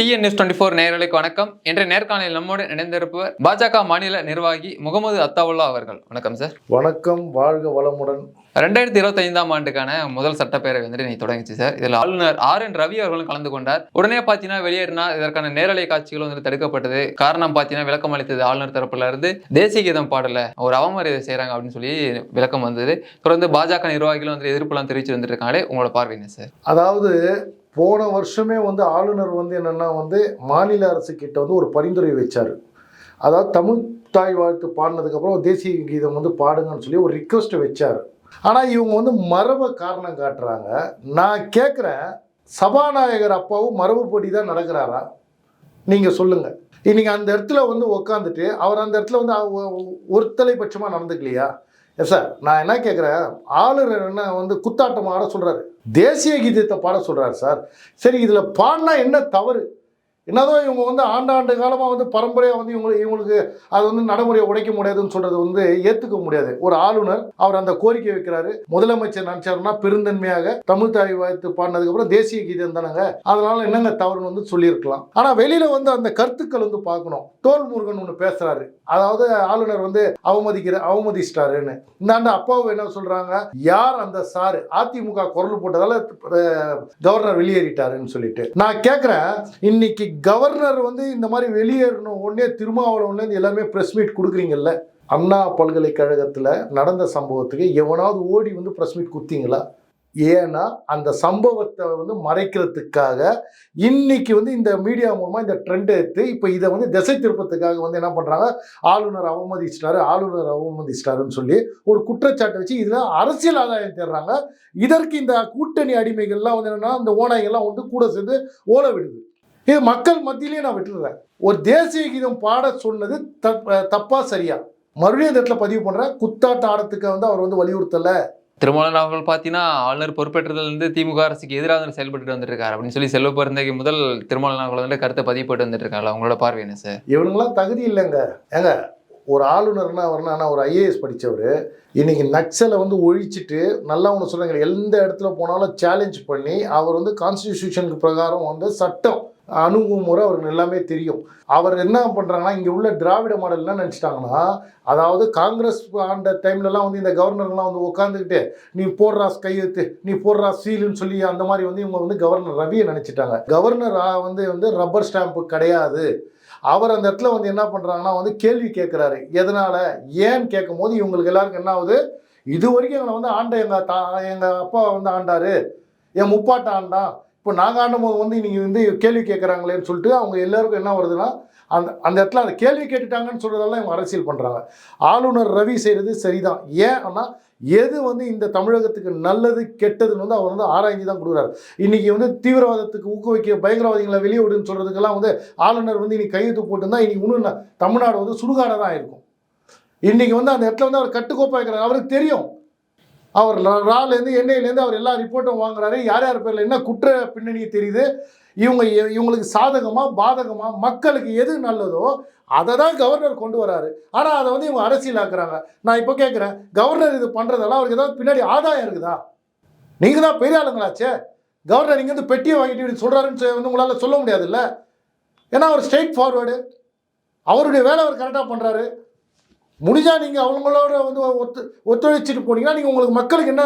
TN news twenty four நேயர்களுக்கு வணக்கம். இன்றைய நேர்காணலில் நம்மோடு இணைந்திருப்பவர் பாஜக மாநில நிர்வாகி முகமது அத்தாவுல்லா அவர்கள். வணக்கம் சார் வணக்கம். வாழ்க வளமுடன். ரெண்டாயிரத்தி இருபத்தி ஐந்தாம் ஆண்டுக்கான முதல் சட்டப்பேரவை வந்துட்டு நீ தொடங்கிச்சு சார் இதில் ஆளுநர் ஆர் என் ரவி அவர்களும் கலந்து கொண்டார். உடனே பார்த்தீங்கன்னா வெளியேறினா இதற்கான நேரலை காட்சிகள் வந்து தடுக்கப்பட்டது. காரணம் பார்த்தீங்கன்னா விளக்கம் அளித்தது ஆளுநர் தரப்புல இருந்து தேசிய கீதம் பாடல ஒரு அவமரியாதை செய்றாங்க அப்படின்னு சொல்லி விளக்கம் வந்தது. தொடர்ந்து பாஜக நிர்வாகிகளும் வந்து எதிர்ப்புலாம் தெரிவிச்சு வந்துட்டு இருக்காங்களே உங்களோட பார்வை என்ன சார் அதாவது போன வருஷமே வந்து ஆளுநர் வந்து என்னென்னா வந்து மாநில அரசு கிட்ட வந்து ஒரு பரிந்துரை வச்சார். அதாவது தமிழ் தாய் வாழ்த்து பாடினதுக்கப்புறம் தேசிய கீதம் வந்து பாடுங்கன்னு சொல்லி ஒரு ரிக்வெஸ்ட் வச்சார். ஆனால் இவங்க வந்து மரபை காரணம் காட்டுறாங்க. நான் கேட்குறேன் சபாநாயகர் அப்பாவும் மரபுப்படி தான் நடக்கிறாரா? நீங்கள் சொல்லுங்கள் இன்றைக்கி அந்த இடத்துல வந்து உக்காந்துட்டு அவர் அந்த இடத்துல வந்து அவ- ஒருத்தலை பட்சமாக நடந்துக்கலையா? எஸ் சார் நான் என்ன கேட்குறேன் ஆளுநர் என்ன வந்து குத்தாட்டம் ஆட சொல்கிறாரு தேசிய கீதத்தை பாட சொல்கிறாரு சார் சரி இதில் பாடினா என்ன தவறு? என்னதான் இவங்க வந்து ஆண்டாண்டு காலமாக வந்து பரம்பரையாக வந்து இவங்களுக்கு இவங்களுக்கு அது வந்து நடைமுறையை உடைக்க முடியாதுன்னு சொல்கிறது வந்து ஏற்றுக்க முடியாது. ஒரு ஆளுநர் அவர் அந்த கோரிக்கை வைக்கிறாரு. முதலமைச்சர் நினச்சாருன்னா பெருந்தன்மையாக தமிழ் தாய் வாழ்த்து பாடினதுக்கப்புறம் தேசிய கீதம் தானங்க? அதனால என்னங்க தவறுன்னு வந்து சொல்லியிருக்கலாம். ஆனால் வெளியில் வந்து அந்த கருத்துக்கள் வந்து பார்க்கணும். தோல் முருகன் ஒன்று பேசுகிறாரு அதாவது ஆளுநர் வந்து அவமதிக்கிற அவமதிச்சிட்டாருன்னு. இந்தாண்ட அப்பாவும் என்ன சொல்கிறாங்க யார் அந்த சாரு? அதிமுக குரல் போட்டதால கவர்னர் வெளியேறிட்டாருன்னு சொல்லிட்டு. நான் கேட்குறேன் இன்னைக்கு கவர்னர் வந்து இந்த மாதிரி வெளியேறணும் உடனே திருமாவளவன்லேருந்து எல்லாமே ப்ரெஸ் மீட் கொடுக்குறீங்கல்ல? அண்ணா பல்கலைக்கழகத்தில் நடந்த சம்பவத்துக்கு எவனாவது ஓடி வந்து ப்ரெஸ் மீட் கொடுத்தீங்களா ஏன்னா அந்த சம்பவத்தை வந்து மறைக்கிறதுக்காக இன்னைக்கு வந்து இந்த மீடியா மூலமாக இந்த ட்ரெண்ட் எடுத்து இப்போ இதை வந்து திசை திருப்பத்துக்காக வந்து என்ன பண்ணுறாங்க ஆளுநர் அவமதிச்சிட்டாரு ஆளுநர் அவமதிச்சிட்டாருன்னு சொல்லி ஒரு குற்றச்சாட்டை வச்சு இதில் அரசியல் ஆதாயம் தேடுறாங்க. இதற்கு இந்த கூட்டணி அடிமைகள்லாம் வந்து என்னென்னா இந்த ஓனாய்கள்லாம் வந்து கூட சேர்ந்து ஓல விடுது. இது மக்கள் மத்தியிலேயே நான் விட்டுடுறேன் ஒரு தேசிய கீதம் பாட சொன்னது தப் தப்பா சரியா? மறுபடியும் இந்த இடத்துல பதிவு பண்றேன். குத்தாட்ட ஆடத்துக்கு வந்து அவர் வந்து வலியுறுத்தல. திருமாவளவன் அவர்கள் பார்த்தீங்கன்னா ஆளுநர் பொறுப்பேற்றதிலிருந்து திமுக அரசுக்கு எதிராக வந்து செயல்பட்டு வந்துட்டு இருக்காரு அப்படின்னு சொல்லி செல்வ பிறந்தகை முதல் திருமாவளவன் அவர்கள் வந்து கருத்தை பதிவு போட்டு வந்துட்டு இருக்காங்களா உங்களோட பார்வை என்ன சார்? இவனுங்களாம் தகுதி இல்லைங்க. ஏங்க ஒரு ஆளுநர்னா அவர்னா ஒரு ஐஏஎஸ் படித்தவர் இன்னைக்கு நக்சலை வந்து ஒழிச்சிட்டு நல்லா ஒன்று சொல்கிறாங்க எந்த இடத்துல போனாலும் சேலஞ்ச் பண்ணி அவர் வந்து கான்ஸ்டிடியூஷனுக்கு பிரகாரம் வந்து சட்டம் அணுகுமுறை அவருக்கு எல்லாமே தெரியும். அவர் என்ன பண்ணுறாங்கன்னா இங்கே உள்ள திராவிட மாடல் என்ன நினச்சிட்டாங்கன்னா அதாவது காங்கிரஸ் ஆண்ட டைம்லலாம் வந்து இந்த கவர்னர்லாம் வந்து உட்காந்துக்கிட்டு நீ போடுறா கையெழுத்து நீ போடுறா சீலுன்னு சொல்லி அந்த மாதிரி வந்து இவங்க வந்து கவர்னர் ரவியை நினச்சிட்டாங்க. கவர்னர் ஆ- வந்து வந்து ரப்பர் ஸ்டாம்ப்பு கிடையாது. அவர் அந்த இடத்துல வந்து என்ன பண்ணுறாங்கன்னா வந்து கேள்வி கேட்குறாரு எதனால்? ஏன்னு கேட்கும் போது இவங்களுக்கு எல்லாருக்கும் என்ன ஆகுது? இது வரைக்கும் எங்களை வந்து ஆண்ட எங்கள் தா எங்கள் அப்பா வந்து ஆண்டார். என் முப்பாட்ட ஆண்டான். இப்போ நாங்கள் ஆண்டும் போது வந்து நீங்கள் வந்து கேள்வி கேட்குறாங்களேன்னு சொல்லிட்டு அவங்க எல்லாருக்கும் என்ன வருதுன்னா அந்த அந்த இடத்துல அந்த கேள்வி கேட்டுட்டாங்கன்னு சொல்கிறதெல்லாம் இவங்க அரசியல் பண்ணுறாங்க ஆளுநர் ரவி செய்கிறது சரிதான். ஏன் ஆனால் எது வந்து இந்த தமிழகத்துக்கு நல்லது கெட்டதுன்னு வந்து அவர் வந்து ஆராய்ஞ்சு தான் கொடுக்குறாரு. இன்றைக்கி வந்து தீவிரவாதத்துக்கு ஊக்குவிக்க பயங்கரவாதிகளை வெளியே விடுன்னு சொல்கிறதுக்கெல்லாம் வந்து ஆளுநர் வந்து இன்னைக்கு கையெழுத்து போட்டுருந்தா இன்னைக்கு இன்னும் தமிழ்நாடு வந்து சுடுகாடாக தான் இருக்கும். இன்றைக்கி வந்து அந்த இடத்துல வந்து அவர் கட்டுக்கோப்பாக இருக்கிறார். அவருக்கு தெரியும். அவர் ராலேருந்து எண்ணெயிலேருந்து அவர் எல்லா ரிப்போர்ட்டும் வாங்குறாரு. யார் யார் பேரில் என்ன குற்ற பின்னணி தெரியுது? இவங்க இ- இவங்களுக்கு சாதகமாக பாதகமாக மக்களுக்கு எது நல்லதோ அதை தான் கவர்னர் கொண்டு வராரு. ஆனால் அதை வந்து இவங்க அரசியலாக்குறாங்க. நான் இப்போ கேட்குறேன் கவர்னர் இது பண்ணுறதெல்லாம் அவருக்கு ஏதாவது பின்னாடி ஆதாயம் இருக்குதா? நீங்கள் தான் பெரிய ஆளுங்களாச்சே. கவர்னர் இங்கேருந்து பெட்டியை வாங்கிட்டு இப்படி சொல்கிறாருன்னு சொல்லி வந்து உங்களால் சொல்ல முடியாதுல்ல? ஏன்னா அவர் ஸ்ட்ரெயிட் ஃபார்வேர்டு அவருடைய வேலை அவர் கரெக்டாக பண்ணுறாரு முடிஞ்சா நீங்கள் அவங்களோட வந்து ஒத்து ஒத்துழைச்சிட்டு போனீங்கன்னா நீங்கள் உங்களுக்கு மக்களுக்கு என்ன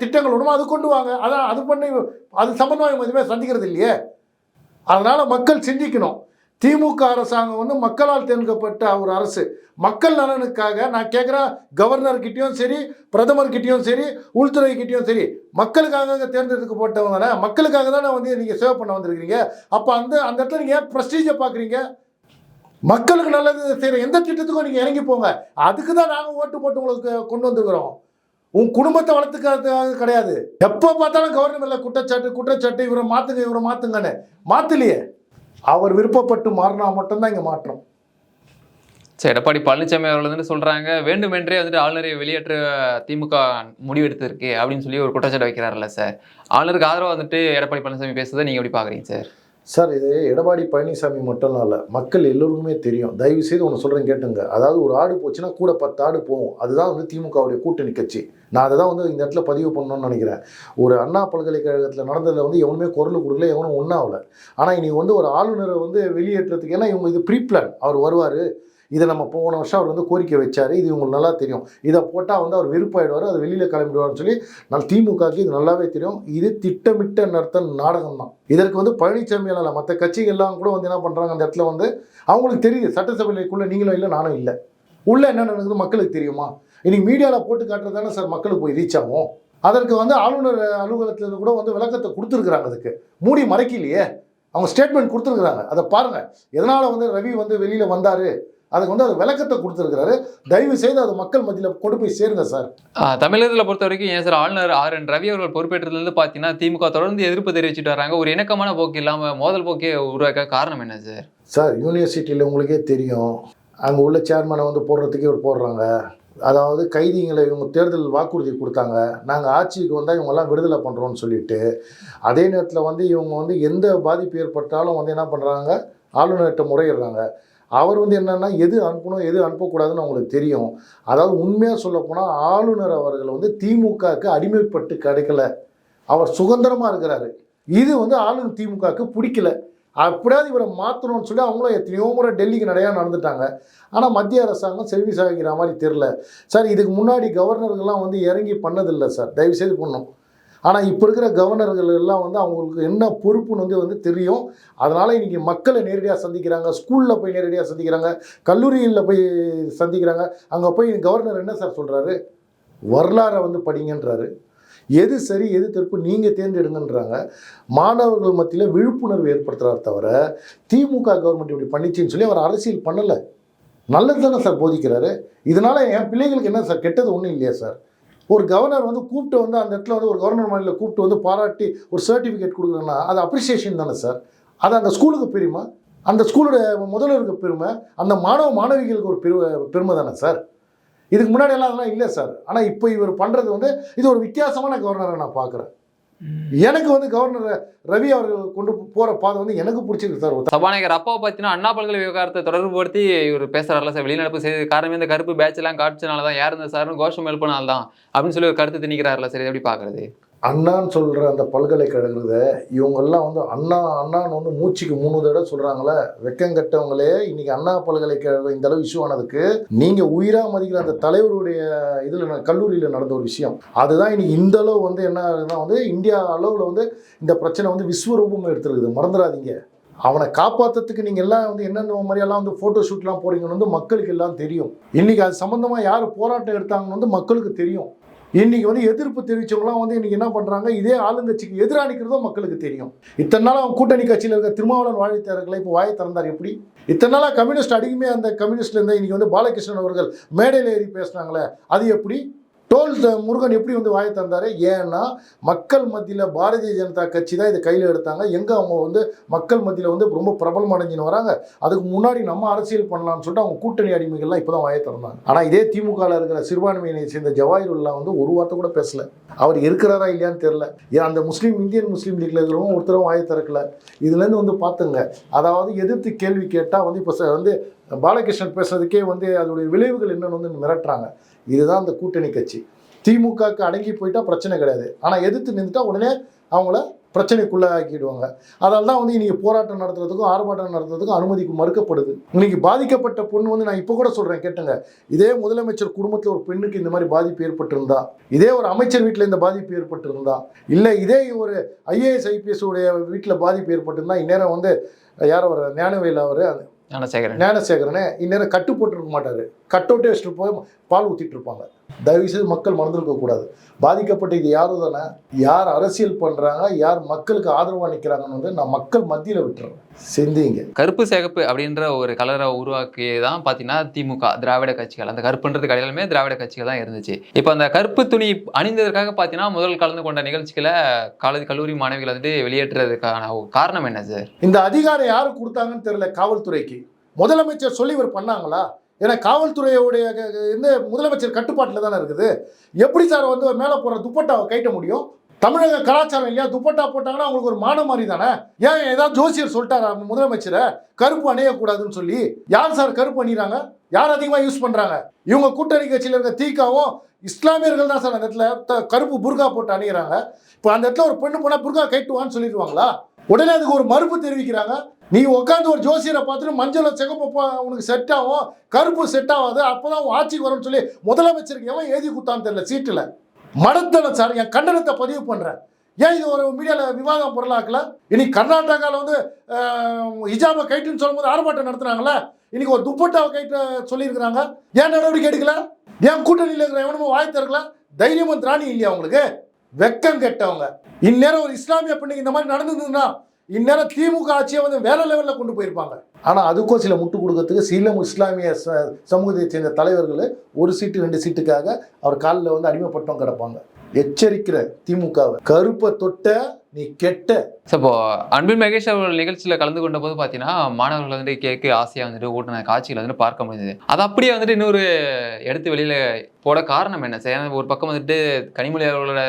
திட்டங்கள் வேணுமோ அது கொண்டு வாங்க. அதான் அது பண்ணி அது சம்பந்தமாக இவங்க எதுவுமே சந்திக்கிறது இல்லையே. அதனால் மக்கள் சிந்திக்கணும். திமுக அரசாங்கம் வந்து மக்களால் தேர்ந்தெடுக்கப்பட்ட ஒரு அரசு. மக்கள் நலனுக்காக நான் கேட்குறேன் கவர்னர்கிட்டையும் சரி பிரதமர்கிட்டையும் சரி உள்துறைக்கிட்டயும் சரி மக்களுக்காக தேர்ந்தெடுக்கப்பட்டவங்க தானே மக்களுக்காக தானே வந்து நீங்கள் சேவை பண்ண வந்திருக்கிறீங்க. அப்போ அந்த அந்த இடத்துல நீங்கள் ஏன் ப்ரெஸ்டீஜை பார்க்குறீங்க மக்களுக்கு நல்லது செய்கிற எந்த திட்டத்துக்கும் நீங்கள் இறங்கி போங்க. அதுக்கு தான் நாங்கள் ஓட்டு போட்டு உங்களுக்கு கொண்டு வந்துருக்குறோம். உன் குடும்பத்தை வளர்த்துக்கிறதுக்காக கிடையாது. எப்போ பார்த்தாலும் கவர்மெண்ட்ல குற்றச்சாட்டு குற்றச்சாட்டு இவரை மாற்றுங்க இவரை மாற்றுங்கன்னு மாற்றலையே அவர் விருப்பப்பட்டு மாறினா மட்டும்தான் இங்கே மாற்றம். சரி எடப்பாடி பழனிசாமி அவர்கள் வந்துட்டு சொல்கிறாங்க வேண்டுமென்றே வந்துட்டு ஆளுநரை வெளியேற்ற திமுக முடிவெடுத்திருக்கு அப்படின்னு சொல்லி ஒரு குற்றச்சாட்டு வைக்கிறாருல்ல சார். ஆளுநருக்கு ஆதரவாக வந்துட்டு எடப்பாடி பழனிசாமி பேசுறதை நீங்கள் எப்படி பார்க்குறீங்க சார்? சார் இது எடப்பாடி பழனிசாமி மட்டும் இல்லை மக்கள் எல்லோருக்குமே தெரியும். தயவு செய்து ஒன்று சொல்கிறேன் கேட்டுங்க. அதாவது ஒரு ஆடு போச்சுன்னா கூட பத்து ஆடு போகும். அதுதான் வந்து திமுகவுடைய கூட்டணி கட்சி. நான் அதை தான் வந்து இந்த இடத்துல பதிவு பண்ணணும்னு நினைக்கிறேன். ஒரு அண்ணா பல்கலைக்கழகத்தில் நடந்ததில் வந்து எவனுமே குரல் கொடுக்கல எவனும் ஒன்றாகல ஆனால் இனி வந்து ஒரு ஆளுநரை வந்து வெளியேற்றத்துக்கு ஏன்னா இவங்க இது ப்ரீ பிளான் அவர் வருவார். இதை நம்ம போன வருஷம் அவர் வந்து கோரிக்கை வச்சார். இது இவங்களுக்கு நல்லா தெரியும். இதை போட்டால் வந்து அவர் விருப்பாயிடுவார் அது வெளியில் கிளம்பிடுவார்னு சொல்லி நான் திமுகவுக்கு இது நல்லாவே தெரியும். இது திட்டமிட்ட நடத்த நாடகம் தான். இதற்கு வந்து பழனிசாமி இல்லை மற்ற கட்சிகள்லாம் கூட வந்து என்ன பண்ணுறாங்க அந்த இடத்துல வந்து அவங்களுக்கு தெரியுது. சட்டசபைக்குள்ளே நீங்களும் இல்லை நானும் இல்லை. உள்ளே என்ன நடக்குது மக்களுக்கு தெரியுமா? இன்னைக்கு மீடியாவில் போட்டு காட்டுறது தானே சார் மக்களுக்கு போய் ரீச் ஆகும். அதற்கு வந்து ஆளுநர் அலுவலகத்தில் கூட வந்து விளக்கத்தை கொடுத்துருக்குறாங்க அதுக்கு. மூடி மறைக்கலையே. அவங்க ஸ்டேட்மெண்ட் கொடுத்துருக்குறாங்க. அதை பாருங்கள் எதனால் வந்து ரவி வந்து வெளியில் வந்தார்? அதுக்கு வந்து அது விளக்கத்தை கொடுத்துருக்குறாரு. தயவு செய்து அது மக்கள் மத்தியில் கொண்டு போய் சேருங்க சார். தமிழகத்துல பொறுத்த வரைக்கும் ஏன் சார் ஆளுநர் ஆர் என் ரவி அவர்கள் பொறுப்பேற்றதுலேருந்து பார்த்தீங்கன்னா திமுக தொடர்ந்து எதிர்ப்பு தெரிவிச்சுட்டு வராங்க ஒரு இணக்கமான போக்கு இல்லாமல் மோதல் போக்கே உருவாக்க காரணம் என்ன சார்? சார் யூனிவர்சிட்டியில் உங்களுக்கே தெரியும். அங்கே உள்ள சேர்மனை வந்து போடுறதுக்கே இவர் போடுறாங்க. அதாவது கைதிகளை இவங்க தேர்தல் வாக்குறுதி கொடுத்தாங்க. நாங்கள் ஆட்சிக்கு வந்தால் இவங்கெல்லாம் விடுதலை பண்ணுறோம்னு சொல்லிட்டு அதே நேரத்தில் வந்து இவங்க வந்து எந்த பாதிப்பு ஏற்பட்டாலும் வந்து என்ன பண்ணுறாங்க ஆளுநர்கிட்ட முறையிடுறாங்க. அவர் வந்து என்னென்னா எது அனுப்பணும் எது அனுப்பக்கூடாதுன்னு அவங்களுக்கு தெரியும். அதாவது உண்மையாக சொல்லப்போனால் ஆளுநர் அவர்கள் வந்து திமுகவுக்கு அடிமைப்பட்டு கிடைக்கல. அவர் சுதந்திரமாக இருக்கிறாரு. இது வந்து ஆளுநர் திமுகவுக்கு பிடிக்கல. அப்படியாவது இவரை மாற்றணும்னு சொல்லி அவங்களும் எத்தனையோ முறை டெல்லிக்கு நிறையா நடந்துட்டாங்க. ஆனால் மத்திய அரசாங்கம் செல்வி சாகிக்கிற மாதிரி தெரில சார் இதுக்கு முன்னாடி கவர்னர்கள்லாம் வந்து இறங்கி பண்ணதில்லை சார். தயவுசெய்து பண்ணணும் ஆனால் இப்போ இருக்கிற கவர்னர்கள் எல்லாம் வந்து அவங்களுக்கு என்ன பொறுப்புன்னு வந்து வந்து தெரியும். அதனால் இன்றைக்கி மக்களை நேரடியாக சந்திக்கிறாங்க ஸ்கூலில் போய் நேரடியாக சந்திக்கிறாங்க கல்லூரியில் போய் சந்திக்கிறாங்க. அங்கே போய் கவர்னர் என்ன சார் சொல்கிறாரு வரலாறை வந்து படிங்கன்றாரு. எது சரி எது தப்பு நீங்கள் தேர்ந்தெடுங்கன்றாங்க. மாணவர்கள் மத்தியில் விழிப்புணர்வு ஏற்படுத்துறாரு தவிர திமுக கவர்மெண்ட் இப்படி பண்ணிச்சின்னு சொல்லி அவர் அரசியல் பண்ணலை. நல்லது தானே சார் போதிக்கிறாரு. இதனால் என் பிள்ளைகளுக்கு என்ன சார் கெட்டது ஒன்றும் இல்லையா சார் ஒரு கவர்னர் வந்து கூப்பிட்டு வந்து அந்த இடத்துல வந்து ஒரு கவர்னர் மாநில கூப்பிட்டு வந்து பாராட்டி ஒரு சர்டிஃபிகேட் கொடுக்குறேன்னா அது அப்ரிசியேஷன் தானே சார் அது அந்த ஸ்கூலுக்கு பெருமை. அந்த ஸ்கூலுடைய முதல்வருக்கு பெருமை. அந்த மாணவ மாணவிகளுக்கு ஒரு பெரு பெருமை தானே சார் இதுக்கு முன்னாடி எல்லாம் அதெல்லாம் இல்லை சார் ஆனால் இப்போ இவர் பண்ணுறது வந்து இது ஒரு வித்தியாசமான கவர்னரை நான் பார்க்குறேன் எனக்கு வந்து கவர்னர் ரவி அவர்கள் கொண்டு போற பாதை வந்து எனக்கு பிடிச்சிருக்கு சார். சபாநாயகர் அப்பாவை பார்த்தீங்கன்னா அண்ணா பல்கலை விவகாரத்தை தொடர்புபடுத்தி இவர் பேசுறாருல சார். வெளிநடப்பு செய்து காரணமே இந்த கருப்பு பேட்ச் எல்லாம் காட்சினால தான் யார் இந்த சார்னு கோஷம் எழுப்பினால்தான் அப்படின்னு சொல்லி ஒரு கருத்து திணிக்கிறாருல சரி. எப்படி பாக்குறது அண்ணான்னு சொல்கிற அந்த பல்கலைக்கழகத்தை இவங்கெல்லாம் வந்து அண்ணா அண்ணான்னு வந்து மூச்சுக்கு மூணு தடவை சொல்கிறாங்களே வெக்கங்கட்டவங்களே இன்றைக்கி அண்ணா பல்கலைக்கழகம் இந்த அளவு இஷ்யூ ஆனதுக்கு நீங்கள் உயிராக மதிக்கிற அந்த தலைவருடைய இதில் கல்லூரியில் நடந்த ஒரு விஷயம். அதுதான் இன்னைக்கு இந்த அளவு வந்து என்ன ஆகுதுன்னா வந்து இந்தியா அளவில் வந்து இந்த பிரச்சனை வந்து விஸ்வரூபம் எடுத்துருக்குது. மறந்துடாதீங்க. அவனை காப்பாற்றுறதுக்கு நீங்கள் எல்லாம் வந்து என்னென்ன மாதிரியெல்லாம் வந்து ஃபோட்டோ ஷூட்லாம் போகிறீங்கன்னு வந்து மக்களுக்கு எல்லாம் தெரியும். இன்றைக்கி அது சம்மந்தமாக யார் போராட்டம் எடுத்தாங்கன்னு வந்து மக்களுக்கு தெரியும். இன்னைக்கு வந்து எதிர்ப்பு தெரிவிச்சவங்களாம் வந்து இன்றைக்கி என்ன பண்ணுறாங்க இதே ஆளுங்கட்சிக்கு எதிராக நிற்கிறதோ மக்களுக்கு தெரியும். இத்தனை நாள் அவங்க கூட்டணி கட்சியில் இருக்க திருமாவளவன் வாழைத்தாரர்களை இப்போ வாயை திறந்தார் எப்படி? இத்தனை நாளாக கம்யூனிஸ்ட் அடிக்குமே அந்த கம்யூனிஸ்ட்லேருந்து இன்றைக்கி இன்னைக்கு வந்து பாலகிருஷ்ணன் அவர்கள் மேடையில் ஏறி பேசுனாங்களே அது எப்படி? டோல் முருகன் எப்படி வந்து வாயை தந்தார் ஏன்னா மக்கள் மத்தியில் பாரதிய ஜனதா கட்சி தான் இதை கையில் எடுத்தாங்க. எங்கே அவங்க வந்து மக்கள் மத்தியில் வந்து ரொம்ப பிரபலம் அடைஞ்சின்னு வராங்க. அதுக்கு முன்னாடி நம்ம அரசியல் பண்ணலாம்னு சொல்லிட்டு அவங்க கூட்டணி அடிமைகள்லாம் இப்போ தான் வாயை திறந்தாங்க. ஆனால் இதே திமுகவில் இருக்கிற சிறுபான்மையினை சேர்ந்த ஜவாஹிருல்லா வந்து ஒரு வார்த்தை கூட பேசல. அவர் இருக்கிறாரா இல்லையான்னு தெரில ஏன் அந்த முஸ்லீம் இந்தியன் முஸ்லீம் லீக்ல இருக்கிறவங்க ஒருத்தரும் வாயை திறக்கல. இதுலேருந்து வந்து பார்த்துங்க. அதாவது எதிர்த்து கேள்வி கேட்டால் வந்து இப்போ வந்து பாலகிருஷ்ணன் பேசுறதுக்கே வந்து அதோடைய விளைவுகள் என்னன்னு வந்து மிரட்டுறாங்க. இதுதான் அந்த கூட்டணி கட்சி. திமுகவுக்கு அடங்கி போயிட்டா பிரச்சனை கிடையாது. ஆனால் எதிர்த்து நின்றுட்டா உடனே அவங்கள பிரச்சனைக்குள்ளே ஆக்கிடுவாங்க அதனால தான் வந்து இன்னைக்கு போராட்டம் நடத்துறதுக்கும் ஆர்ப்பாட்டம் நடத்துறதுக்கும் அனுமதி மறுக்கப்படுது. இன்னைக்கு பாதிக்கப்பட்ட பொண்ணு வந்து நான் இப்போ கூட சொல்கிறேன் கேட்டுங்க. இதே முதலமைச்சர் குடும்பத்தில் ஒரு பெண்ணுக்கு இந்த மாதிரி பாதிப்பு ஏற்பட்டிருந்தா இதே ஒரு அமைச்சர் வீட்டில் இந்த பாதிப்பு ஏற்பட்டிருந்தா இல்லை இதே ஒரு ஐஏஎஸ் ஐபிஎஸ் உடைய வீட்டில் பாதிப்பு ஏற்பட்டிருந்தா இந்நேரம் வந்து யார் அவர்? ஞானவேல் அவர் ஞானசேகரன். ஞானசேகரனே இந்நேரம் கட்டு போட்டிருக்க மாட்டார். கட் அவுட்டே வச்சுட்டு போய் பால் ஊற்றிட்டு இருப்பாங்க. தயவுசெய்து மக்கள் மறந்துருக்க கூடாது பாதிக்கப்பட்ட இது யாரும் தானே? யார் அரசியல் பண்ணுறாங்க யார் மக்களுக்கு ஆதரவாக நிற்கிறாங்கன்னு வந்து நான் மக்கள் மத்தியில் விட்டுறேன். சிந்திங்க. கருப்பு சிகப்பு அப்படின்ற ஒரு கலரை உருவாக்கி தான் பார்த்தீங்கன்னா திமுக திராவிட கட்சிகள். அந்த கருப்புன்றது கடையிலுமே திராவிட கட்சிகள் தான் இருந்துச்சு. இப்போ அந்த கருப்பு துணி அணிந்ததற்காக பார்த்தீங்கன்னா முதல் கலந்து கொண்ட நிகழ்ச்சிகளை காலேஜ் கல்லூரி மாணவிகள் வந்துட்டு வெளியேற்றுறதுக்கான காரணம் என்ன சார்? இந்த அதிகாரம் யாரு கொடுத்தாங்கன்னு தெரியல காவல்துறைக்கு. முதலமைச்சர் சொல்லி இவர் பண்ணாங்களா? ஏன்னா காவல்துறையுடைய வந்து முதலமைச்சர் கட்டுப்பாட்டில் தானே இருக்குது. எப்படி சார் வந்து மேலே போகிற துப்பட்டாவை கைட்ட முடியும்? தமிழக கலாச்சாரம் இல்லையா? துப்பட்டா போட்டாங்கன்னா அவங்களுக்கு ஒரு மானம் மாதிரி தானே? ஏன் ஏதாவது ஜோசியர் சொல்லிட்டாரா முதலமைச்சரை? கருப்பு அணியக்கூடாதுன்னு சொல்லி. யார் சார் கருப்பு அணிகிறாங்க யார் அதிகமாக யூஸ் பண்ணுறாங்க இவங்க கூட்டணி கட்சியில் இருக்க தீக்காவும் இஸ்லாமியர்கள் தான் சார் அந்த இடத்துல த- கருப்பு புர்கா போட்டு அணிகிறாங்க இப்போ அந்த இடத்துல ஒரு பெண்ணு போனால் புர்கா கைட்டுவான்னு சொல்லிடுவாங்களா? உடனே அதுக்கு ஒரு மறுப்பு தெரிவிக்கிறாங்க. நீ உட்காந்து ஒரு ஜோசியரை பார்த்துட்டு மஞ்சள் சிகப்பு உனக்கு செட் ஆகும் கருப்பு செட் ஆகாது அப்பதான் உன் ஆட்சிக்கு வரும்னு சொல்லி முதலமைச்சருக்கு எவன் எழுதி கொடுத்தான்னு தெரியல சீட்டில் மடத்தனம் சார் என் கண்டனத்தை பதிவு பண்ணுறேன் ஏன் இது ஒரு மீடியாவில் விவாதம் பொருளாக்கல? இன்னைக்கு கர்நாடகாவில் வந்து ஹிஜாபை கைட்டுன்னு சொல்லும்போது ஆர்ப்பாட்டம் நடத்துனாங்களே இன்னைக்கு ஒரு துப்பட்டாவை கைட்டு சொல்லியிருக்கிறாங்க. ஏன் நடவடிக்கை எடுக்கல? ஏன் கூட்டணியில் இருக்கிற எவனும் வாய் திறக்கல? தைரியமும் திராணி இல்லையா உங்களுக்கு? வெக்கம் கெட்டவங்க. இந்நேரம் ஒரு இஸ்லாமிய பெண்ணுக்கு இந்த மாதிரி நடந்ததுன்னா இந்நேரம் திமுக ஆட்சியை வந்து வேற லெவலில் கொண்டு போயிருப்பாங்க. ஆனால் அதுக்கும் சில முட்டு கொடுக்கறதுக்கு சில இஸ்லாமிய ச சமூகத்தை சேர்ந்த தலைவர்கள் ஒரு சீட்டு ரெண்டு சீட்டுக்காக அவர் காலில் வந்து அடிமைப்பட்டம் கிடப்பாங்க. எச்சரிக்கிற திமுகவை. கருப்பை தொட்ட நீ கெட்ட இப்போ அன்பில் மகேஷ் அவர்கள் நிகழ்ச்சியில் கலந்து கொண்ட போது பார்த்தீங்கன்னா மாணவர்கள் வந்துட்டு கேக்கு ஆசையாக வந்துட்டு ஓட்டுன காட்சிகளை வந்துட்டு பார்க்க முடிஞ்சது. அது அப்படியே வந்துட்டு இன்னொரு எடுத்து வெளியில போட காரணம் என்ன? சார் ஒரு பக்கம் வந்துட்டு கனிமொழி அவர்களோட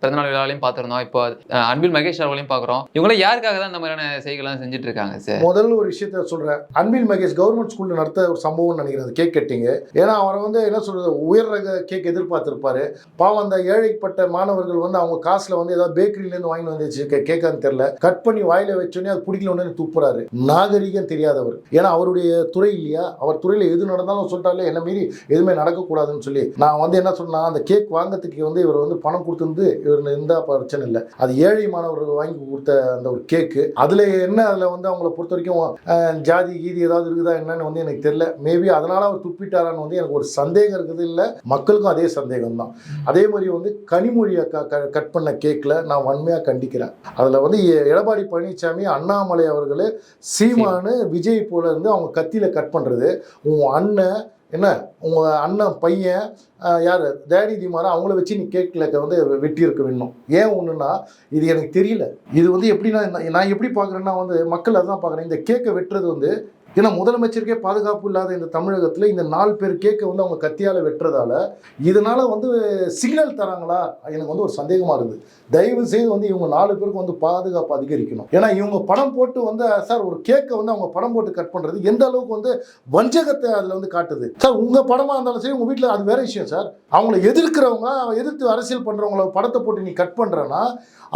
பிறந்தநாள் விழாலையும் பார்த்துருந்தோம். இப்போ அஹ், அன்பில் மகேஷ் அவர்களையும் பார்க்குறோம். இவங்களாம் யாருக்காக தான் இந்த மாதிரியான செய்கைலாம் செஞ்சுட்டு இருக்காங்க சார் முதல்ல ஒரு விஷயத்த சொல்றேன். அன்பில் மகேஷ் கவர்மெண்ட் ஸ்கூல்ல நடத்த ஒரு சம்பவம் நினைக்கிறேன் கேக் கட்டிங்க ஏன்னா அவரை வந்து என்ன சொல்றது உயர் ரக கேக் எதிர்பார்த்திருப்பாரு. பாவம் அந்த ஏழைப்பட்ட மாணவர்கள் வந்து அவங்க காசுல வந்து ஏதாவது பேக்கரியில இருந்து வாங்கி வந்துச்சு கே- கேக்கான்னு தெரியல. கட் பண்ணி வாயில வச்சோடனே அது பிடிக்கல உடனே துப்புறாரு. நாகரிகம் தெரியாதவர். ஏன்னா அவருடைய துறை இல்லையா? அவர் துறையில எது நடந்தாலும் சொல்லிட்டாலே என்ன மீறி எதுவுமே நடக்கக்கூடாதுன்னு சொல்லி. நான் வந்து என்ன சொன்னா அந்த கேக் வாங்கறதுக்கு வந்து இவர் வந்து பணம் கொடுத்துருந்து இவர் இருந்தா பிரச்சனை இல்லை. அது ஏழை மாணவர்கள் வாங்கி கொடுத்த அந்த ஒரு கேக்கு அதுல என்ன அதுல வந்து அவங்கள பொறுத்த வரைக்கும் ஜாதி கீதி ஏதாவது இருக்குதா என்னன்னு வந்து எனக்கு தெரியல. மேபி அதனால அவர் துப்பிட்டாரான்னு வந்து எனக்கு ஒரு சந்தேகம் இருக்குது இல்லை. மக்களுக்கும் அதே சந்தேகம் தான் அதே மாதிரி வந்து கனிமொழி அக்கா கட் பண்ண கேக்கில் நான் வன்மையாக கண்டிக்கிறேன். அதில் வந்து எ- எடப்பாடி பழனிசாமி அண்ணாமலை அவர்கள் சீமானு விஜய் போல இருந்து அவங்க கத்தியில் கட் பண்ணுறது உன் அண்ணன் என்ன? உங்கள் அண்ணன் பையன் யார்? டேடி திமாரா அவங்கள வச்சு நீ கேக்கில் வந்து வெட்டி இருக்க வேணும். ஏன் ஒன்றுன்னா இது எனக்கு தெரியல. இது வந்து எப்படின்னா நான் நான் எப்படி பார்க்குறேன்னா வந்து மக்கள் அதான் பார்க்குறேன். இந்த கேக்கை வெட்டுறது வந்து ஏன்னா முதலமைச்சருக்கே பாதுகாப்பு இல்லாத இந்த தமிழகத்தில் இந்த நாலு பேர் கேக்கை வந்து அவங்க கத்தியால் வெட்டுறதால இதனால வந்து சிக்னல் தராங்களா? எனக்கு வந்து ஒரு சந்தேகமாக இருக்குது. தயவு செய்து வந்து இவங்க நாலு பேருக்கு வந்து பாதுகாப்பு அதிகரிக்கணும். ஏன்னா இவங்க படம் போட்டு வந்து சார் ஒரு கேக்கை வந்து அவங்க படம் போட்டு கட் பண்ணுறது எந்த அளவுக்கு வந்து வஞ்சகத்தை அதில் வந்து காட்டுது? சார் உங்கள் படமாக இருந்தாலும் சரி உங்கள் வீட்டில் அது வேற விஷயம் சார். அவங்கள எதிர்க்கிறவங்க எதிர்த்து அரசியல் பண்ணுறவங்கள படத்தை போட்டு நீ கட் பண்ணுறேன்னா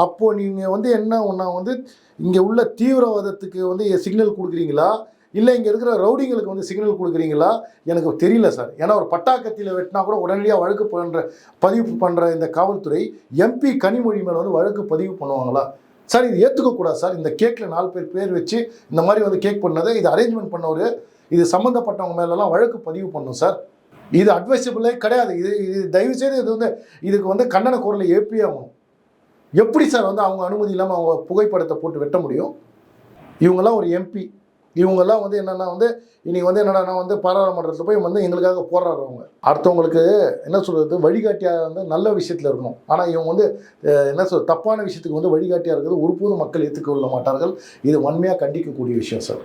அப்போது நீங்கள் வந்து என்ன ஒன்றா வந்து இங்கே உள்ள தீவிரவாதத்துக்கு வந்து சிக்னல் கொடுக்குறீங்களா? இல்லை இங்கே இருக்கிற ரவுடிங்களுக்கு வந்து சிக்னல் கொடுக்குறீங்களா? எனக்கு தெரியல சார் ஏன்னா ஒரு பட்டாக்கத்தியில் வெட்டினா கூட உடனடியாக வழக்கு பண்ணுற பதிவு பண்ணுற இந்த காவல்துறை எம்பி கனிமொழி மேலே வந்து வழக்கு பதிவு பண்ணுவாங்களா? சார் இது ஏற்றுக்கக்கூடாது சார் இந்த கேக்கில் நாலு பேர் பேர் வச்சு இந்த மாதிரி வந்து கேக் பண்ணதை இது அரேஞ்ச்மெண்ட் பண்ணவர் இது சம்மந்தப்பட்டவங்க மேலெல்லாம் வழக்கு பதிவு பண்ணும் சார் இது அட்வைசபிளே கிடையாது. இது இது தயவுசெய்து இது வந்து இதுக்கு வந்து கண்டன குரலை ஏப்பியே ஆகும் எப்படி சார் வந்து அவங்க அனுமதி இல்லாமல் அவங்க புகைப்படத்தை போட்டு வெட்ட முடியும்? இவங்கெல்லாம் ஒரு எம்பி இவங்கெல்லாம் வந்து என்னென்னா வந்து இன்றைக்கி வந்து என்னடா வந்து பாராளுமன்றத்தில் போய் வந்து எங்களுக்காக போராடுறவங்க. அடுத்தவங்களுக்கு என்ன சொல்கிறது வழிகாட்டியாக வந்து நல்ல விஷயத்தில் இருக்கணும். ஆனால் இவங்க வந்து என்ன சொல் தப்பான விஷயத்துக்கு வந்து வழிகாட்டியாக இருக்கிறது ஒருபோதும் மக்கள் ஏற்றுக்கொள்ள மாட்டார்கள். இது வன்மையாக கண்டிக்கக்கூடிய விஷயம் சார்.